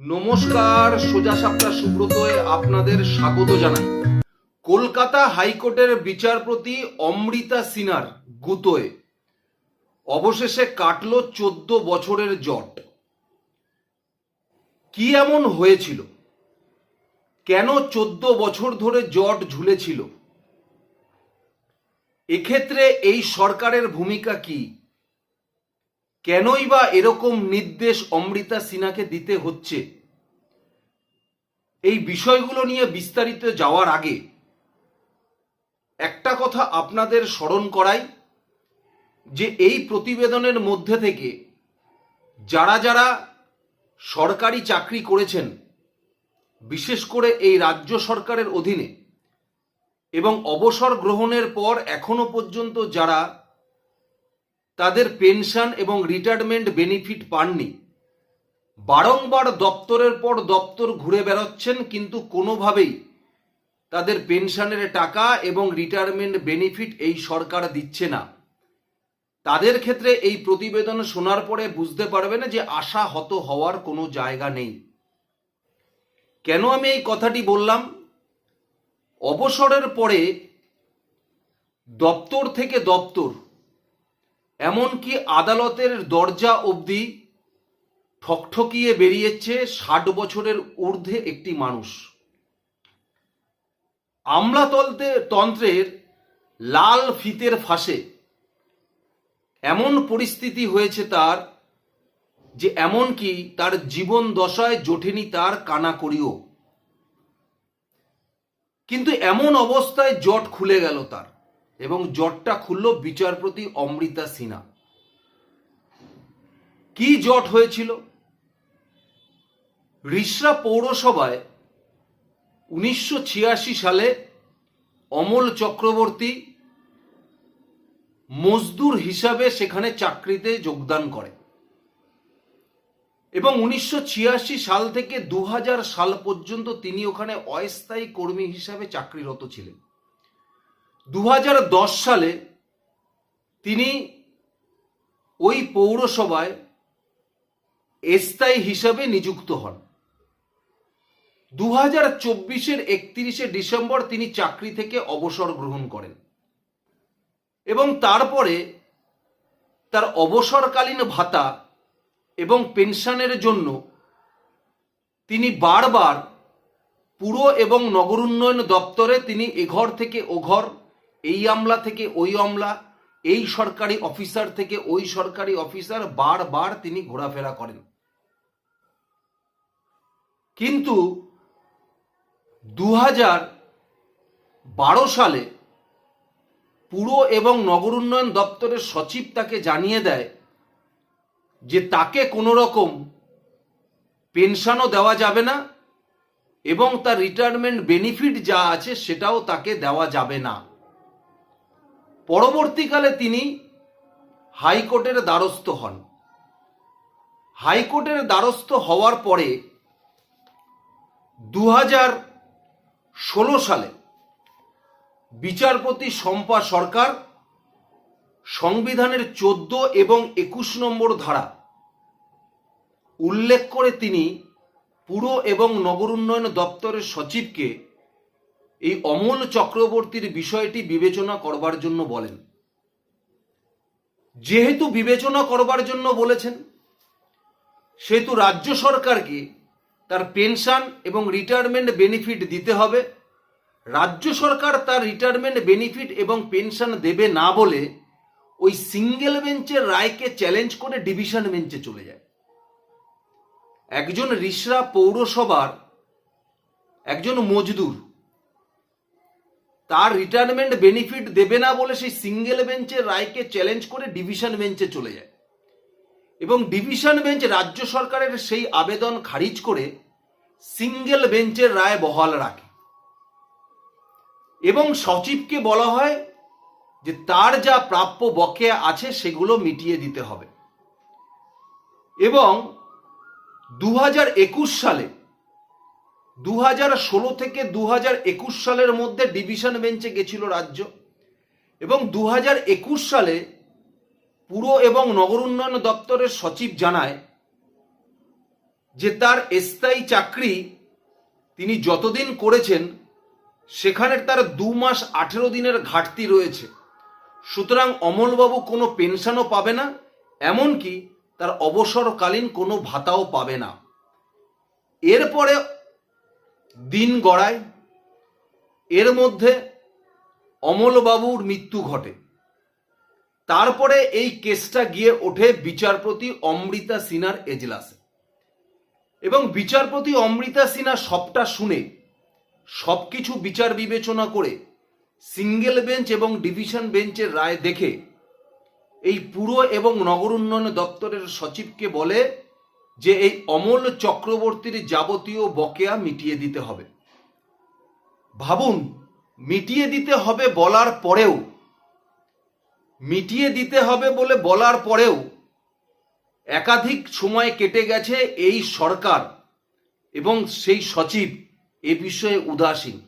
নমস্কার, সোজা সাপটা সুব্রতয়ে আপনাদের স্বাগত জানাই। কলকাতা হাইকোর্টের বিচারপতি অমৃতা সিনার গুতোয়। অবশেষে কাটল চোদ্দ বছরের জট। কি এমন হয়েছিল? কেন চোদ্দ বছর ধরে জট ঝুলেছিল? এক্ষেত্রে এই সরকারের ভূমিকা কি? কেনই বা এরকম নির্দেশ অমৃতা সিনহাকে দিতে হচ্ছে? এই বিষয়গুলো নিয়ে বিস্তারিত যাওয়ার আগে একটা কথা আপনাদের স্মরণ করাই যে এই প্রতিবেদনের মধ্যে থেকে যারা যারা সরকারি চাকরি করেছেন, বিশেষ করে এই রাজ্য সরকারের অধীনে এবং অবসর গ্রহণের পর এখনও পর্যন্ত যারা তাদের পেনশন এবং রিটায়ারমেন্ট বেনিফিট পাননি। বারংবার দপ্তরের পর দপ্তর ঘুরে বেড়াচ্ছেন, কিন্তু কোনোভাবেই তাদের পেনশনের টাকা এবং রিটায়ারমেন্ট বেনিফিট এই সরকার দিচ্ছে না। তাদের ক্ষেত্রে এই প্রতিবেদন শোনার পরে বুঝতে পারবেন যে আশা হত হওয়ার কোনো জায়গা নেই। কেন আমি এই কথাটি বললাম? অবসরের পরে দপ্তর থেকে দপ্তর এমনকি আদালতের দরজা অবধি ঠকঠকিয়ে বেরিয়েছে ষাট বছরের ঊর্ধ্বে একটি মানুষ। আমলাতন্ত্রে তন্ত্রের লাল ফিতের ফাঁসে এমন পরিস্থিতি হয়েছে তার যে এমনকি তার জীবন দশায় জোটেনি তার কানাকড়িও। কিন্তু এমন অবস্থায় জট খুলে গেল তার। এবং জটটা খুলল বিচারপতি অমৃতা সিনহা। কি জট হয়েছিল? রিসরা পৌরসভায় উনিশশো ছিয়াশি সালে অমল চক্রবর্তী মজদুর হিসাবে সেখানে চাকরিতে যোগদান করে এবং উনিশশো ছিয়াশি সাল থেকে দু হাজার সাল পর্যন্ত তিনি ওখানে অস্থায়ী কর্মী হিসাবে চাকরিরত ছিলেন। দু হাজার দশ সালে তিনি ওই পৌরসভায় স্থায়ী হিসাবে নিযুক্ত হন। দু হাজার চব্বিশের একত্রিশে ডিসেম্বর তিনি চাকরি থেকে অবসর গ্রহণ করেন এবং তারপরে তার অবসরকালীন ভাতা এবং পেনশনের জন্য তিনি বারবার পুর এবং নগর উন্নয়ন দপ্তরে তিনি এঘর থেকে ওঘর এই আমলা থেকে ওই আমলা, এই সরকারি অফিসার থেকে ওই সরকারি অফিসার বারবার তিনি ঘোরাফেরা করেন। কিন্তু দু বারো সালে পুর এবং নগর উন্নয়ন দপ্তরের সচিব তাকে জানিয়ে দেয় যে তাকে কোনো রকম পেনশনও দেওয়া যাবে না এবং তার রিটায়ারমেন্ট বেনিফিট যা আছে সেটাও তাকে দেওয়া যাবে না। পরবর্তীকালে তিনি হাইকোর্টের দ্বারস্থ হন। হাইকোর্টের দ্বারস্থ হওয়ার পরে দু সালে বিচারপতি শম্পা সরকার সংবিধানের চোদ্দ এবং একুশ নম্বর ধারা উল্লেখ করে তিনি পুর এবং নগর উন্নয়ন দপ্তরের সচিবকে এই অমল চক্রবর্তীর বিষয়টি বিবেচনা করবার জন্য বলেন। যেহেতু বিবেচনা করবার জন্য বলেছেন, সেহেতু রাজ্য সরকারকে তার পেনশন এবং রিটায়ারমেন্ট বেনিফিট দিতে হবে। রাজ্য সরকার তার রিটায়ারমেন্ট বেনিফিট এবং পেনশন দেবে না বলে ওই সিঙ্গেল বেঞ্চের রায়কে চ্যালেঞ্জ করে ডিভিশন বেঞ্চে চলে যায়। একজন রিসরা পৌরসভার একজন মজদুর তার রিটায়ারমেন্ট বেনিফিট দেবে না বলে সেই সিঙ্গেল বেঞ্চের রায়কে চ্যালেঞ্জ করে ডিভিশন বেঞ্চে চলে যায়। এবং ডিভিশন বেঞ্চ রাজ্য সরকারের সেই আবেদন খারিজ করে সিঙ্গেল বেঞ্চের রায় বহাল রাখে। এবং সচিবকে বলা হয় যে তার যা প্রাপ্য বকেয়া আছে সেগুলো মিটিয়ে দিতে হবে। এবং দু হাজার একুশ সালে দু ষোলো থেকে দু একুশ সালের মধ্যে ডিভিশন বেঞ্চে গেছিল রাজ্য। এবং দু একুশ সালে পুর এবং নগর উন্নয়ন দপ্তরের সচিব জানায় যে তার স্থায়ী চাকরি তিনি যতদিন করেছেন সেখানে তার দু মাস আঠেরো দিনের ঘাটতি রয়েছে। সুতরাং অমলবাবু কোনো পেনশনও পাবে না, এমনকি তার অবসরকালীন কোনো ভাতাও পাবে না। এরপরে দিন গড়ায়, এর মধ্যে অমলবাবুর মৃত্যু ঘটে। তারপরে এই কেসটা গিয়ে ওঠে বিচারপতি অমৃতা সিনহার এজলাসে। এবং বিচারপতি অমৃতা সিনহা সবটা শুনে, সবকিছু বিচার বিবেচনা করে, সিঙ্গেল বেঞ্চ এবং ডিভিশন বেঞ্চের রায় দেখে, এই পুর এবং নগর উন্নয়ন দপ্তরের সচিবকে বলে যে এই অমল চক্রবর্তীর যাবতীয় বকেয়া মিটিয়ে দিতে হবে। ভাবুন, মিটিয়ে দিতে হবে বলার পরেও, মিটিয়ে দিতে হবে বলে বলার পরেও একাধিক সময় কেটে গেছে এই সরকার এবং সেই সচিব এ বিষয়ে উদাসীন।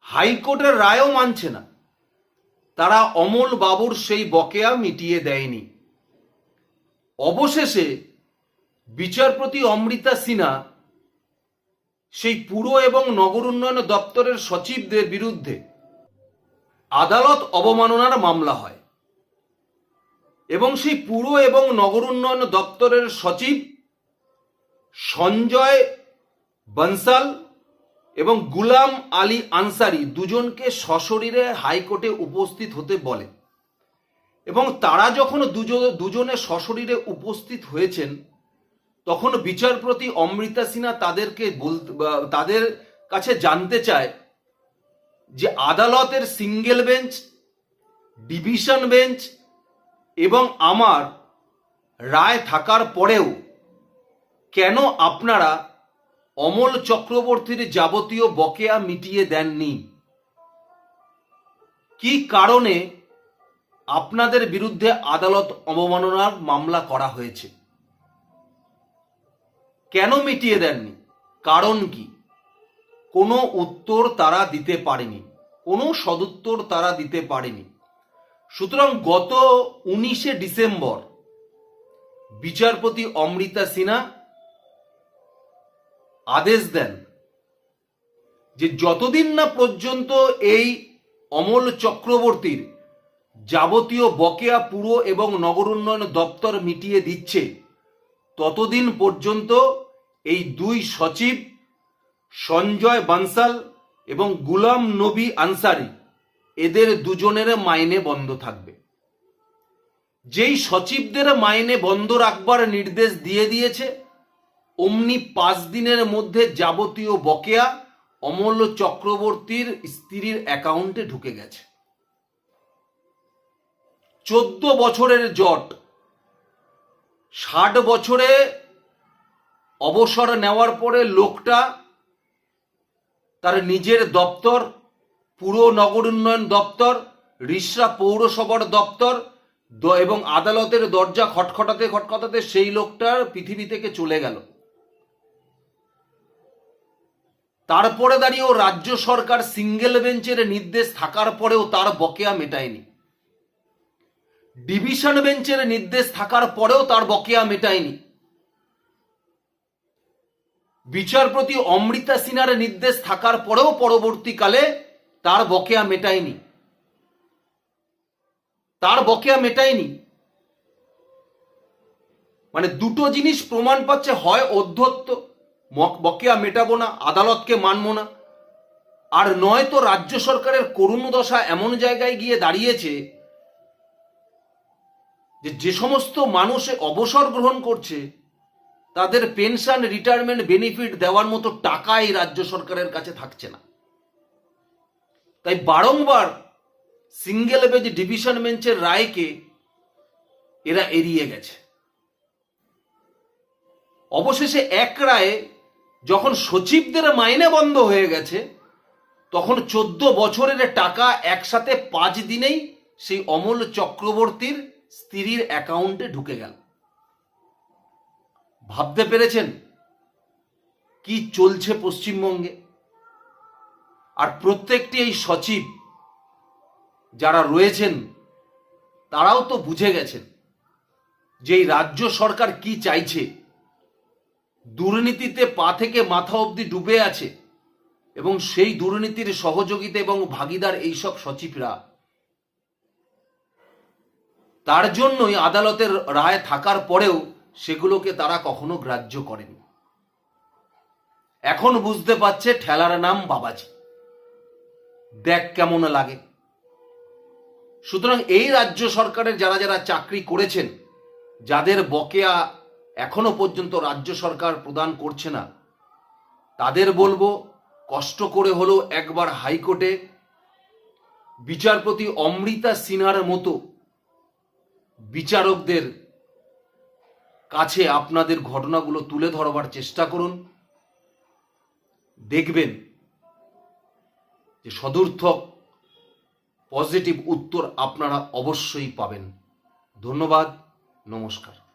হাইকোর্টের রায়ও মানছে না। তারা অমল বাবুর সেই বকেয়া মিটিয়ে দেয়নি। অবশেষে বিচারপতি অমৃতা সিনহা সেই পুর এবং নগর উন্নয়ন দপ্তরের সচিবদের বিরুদ্ধে আদালত অবমাননার মামলা হয়। এবং সেই পুর এবং নগর উন্নয়ন দপ্তরের সচিব সঞ্জয় বনসাল এবং গুলাম আলী আনসারি দুজনকে সশরীরে হাইকোর্টে উপস্থিত হতে বলে। এবং তারা যখন দুজন সশরীরে উপস্থিত হয়েছেন তখন বিচারপতি অমৃতা সিনহা তাদেরকে তাদের কাছে জানতে চায় যে আদালতের সিঙ্গেল বেঞ্চ, ডিভিশন বেঞ্চ এবং আমার রায় থাকার পরেও কেন আপনারা অমল চক্রবর্তীর যাবতীয় বকেয়া মিটিয়ে দেননি? কি কারণে আপনাদের বিরুদ্ধে আদালত অবমাননার মামলা করা হয়েছে? কেন মিটিয়ে দেননি? কারণ কি? কোনো উত্তর তারা দিতে পারেনি। কোনো সদুত্তর তারা দিতে পারেনি। সুতরাং গত উনিশে ডিসেম্বর বিচারপতি অমৃতা সিনহা আদেশ দেন যে যতদিন না পর্যন্ত এই অমল চক্রবর্তীর যাবতীয় বকেয়া পুর এবং নগর উন্নয়ন দপ্তর মিটিয়ে দিচ্ছে, ততদিন পর্যন্ত এই দুই সচিব সঞ্জয় বানসাল এবং গুলাম নবী আনসারি, এদের দুজনের মাইনে বন্ধ থাকবে। যেই সচিবদের মাইনে বন্ধ রাখবার নির্দেশ দিয়ে দিয়েছে, অমনি পাঁচ দিনের মধ্যে যাবতীয় বকেয়া অমূল্য চক্রবর্তীর স্ত্রীর অ্যাকাউন্টে ঢুকে গেছে। চোদ্দ বছরের জট, ষাট বছরে অবসর নেওয়ার পরে লোকটা তার নিজের দপ্তর, পুরো নগর উন্নয়ন দপ্তর, রিসরা পৌরসভার দপ্তর এবং আদালতের দরজা খটখটাতে খটখটাতে সেই লোকটার পৃথিবী থেকে চলে গেল। তারপরে দাঁড়িয়েও রাজ্য সরকার সিঙ্গেল বেঞ্চের নির্দেশ থাকার পরেও তার বকেয়া মেটায়নি। ডিভিশন বেঞ্চের নির্দেশ থাকার পরেও তার বকেয়া মেটায়নি। বিচারপতি অমৃতা সিনহার নির্দেশ থাকার পরেও পরবর্তীকালে তার বকেয়া মেটায়নি। তার বকেয়া মেটায়নি। মানে দুটো জিনিস প্রমাণ পাচ্ছে, হয় অধ্যত্ত বকেয়া মেটাবো না, আদালতকে মানবো না, আর নয় তো রাজ্য সরকারের করুণ দশা এমন জায়গায় গিয়ে দাঁড়িয়েছে যে যে সমস্ত মানুষে অবসর গ্রহণ করছে তাদের পেনশন রিটায়ারমেন্ট বেনিফিট দেওয়ার মতো টাকা এই রাজ্য সরকারের কাছে থাকছে না। তাই বারংবার সিঙ্গেল বেঞ্চ ডিভিশন বেঞ্চের রায়কে এরা এড়িয়ে গেছে। অবশেষে এক রায়ে যখন সচিবদের মাইনে বন্ধ হয়ে গেছে, তখন চোদ্দ বছরের টাকা একসাথে পাঁচ দিনেই সেই অমল চক্রবর্তীর স্ত্রীর অ্যাকাউন্টে ঢুকে গেল। ভাবতে পেরেছেন? কি চলছে পশ্চিমবঙ্গে? আর প্রত্যেকটি এই সচিব যারা রয়েছেন, তারাও তো বুঝে গেছেন যে এই রাজ্য সরকার কি চাইছে। দুর্নীতিতে পা থেকে মাথা অবধি ডুবে আছে এবং সেই দুর্নীতির সহযোগিতা এবং ভাগিদার এইসব সচিবরা। তার জন্যই আদালতের রায় থাকার পরেও সেগুলোকে তারা কখনো গ্রাহ্য করেন। এখন বুঝতে পারছে ঠেলার নাম বাবাজি। দেখ কেমন লাগে। সুতরাং এই রাজ্য সরকারের যারা যারা চাকরি করেছেন, যাদের বকেয়া এখনও পর্যন্ত রাজ্য সরকার প্রদান করছে না, তাদের বলব কষ্ট করে হলেও একবার হাইকোর্টে বিচারপতি অমৃতা সিনহার মতো বিচারকদের কাছে আপনাদের ঘটনাগুলো তুলে ধরবার চেষ্টা করুন। দেখবেন যে সদর্থক পজিটিভ উত্তর আপনারা অবশ্যই পাবেন। ধন্যবাদ, নমস্কার।